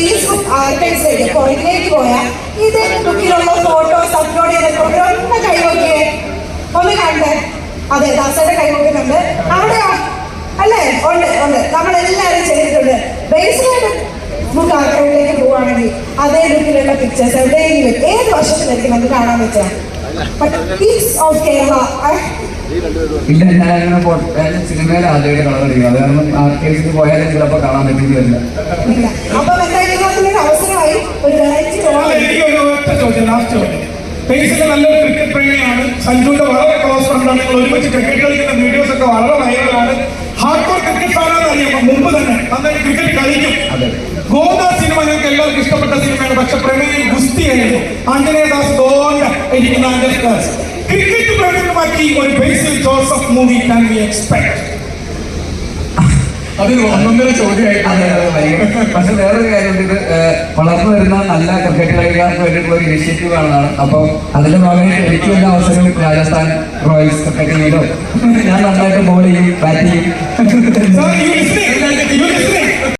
Facebook items ചെയ്ത് പുറകിലേക്ക് പോയാൽ ഇത് ബുക്കിലുള്ള ഫോട്ടോസ് അപ്ലോഡ് ചെയ്ത ഒന്ന് കൈവക്കിയേ ഒന്ന് കണ്ട്. അതെ ദാസയുടെ കൈവക്കുന്നുണ്ട് അവിടെ അല്ലേ? ഉണ്ട് ഉണ്ട്. നമ്മൾ എല്ലാവരും ചെയ്തിട്ടുണ്ട്. ബേസിലായിട്ട് ബുക്ക് ആർക്കൈവിലേക്ക് പോവുകയാണെങ്കിൽ അതേ ബുക്കിലുള്ള പിക്ചേഴ്സ് എവിടെയെങ്കിലും ഏത് വർഷത്തിലേക്ക് നമുക്ക് കാണാൻ പറ്റുക? ഇല്ല ഞാൻ അങ്ങനെ സിനിമയിൽ ആദ്യമായിട്ട് കളർ അടിക്കും അത് കാരണം ആർക്കേസിൽ പോയാലും ചിലപ്പോൾ കാണാൻ ലാസ്റ്റ് ചോദ്യം നല്ലൊരു ക്രിക്കറ്റ് പ്രേമിയാണ് സഞ്ജുവിന്റെ വളരെ ക്ലോസ് ഫ്രണ്ടാണ് നിങ്ങൾ ഒരുമിച്ച് ക്രിക്കറ്റ് കളിക്കുന്ന വീഡിയോസ് ഒക്കെ വളരെ വൈറലാണ് ഹാർഡ് കോർ ക്രിക്കറ്റ് ഫാനാണെന്ന് അറിയാം. മുമ്പ് തന്നെ നന്നായിട്ട് ക്രിക്കറ്റ് കളിക്കും. അതെ. ഗോദാസ് എല്ലാവർക്കും ഇഷ്ടപ്പെട്ട സിനിമയാണ്. പക്ഷെ പ്രമേയം ഗുസ്തിയായിരുന്നു ആഞ്ജനേയദാസ് ദോണ്ട ഇരിക്കുന്ന ആഞ്ജനേയദാസ് ക്രിക്കറ്റ് പ്രകടനമാക്കി ഒരു ബേസിൽ ജോസഫ് മൂവി അതൊരു ഒന്നൊന്നര ചോദ്യമായിട്ടാണ് പക്ഷെ വേറൊരു കാര്യമുണ്ട്. ഇത് വളർന്നു വരുന്ന നല്ല ക്രിക്കറ്റ് കളിക്കാർക്ക് വേണ്ടിയിട്ടുള്ള ഒരു ഇനിഷ്യേറ്റീവ് ആണെന്നാണ്. അപ്പോൾ അതിന്റെ ഭാഗമായിട്ട് എനിക്ക് വല്ല അവസരം രാജസ്ഥാൻ റോയൽസ് ക്രിക്കറ്റ് ടീമിലോ ഞാൻ നന്നായിട്ട് ബോൾ ചെയ്യും ബാറ്റ് ചെയ്യും?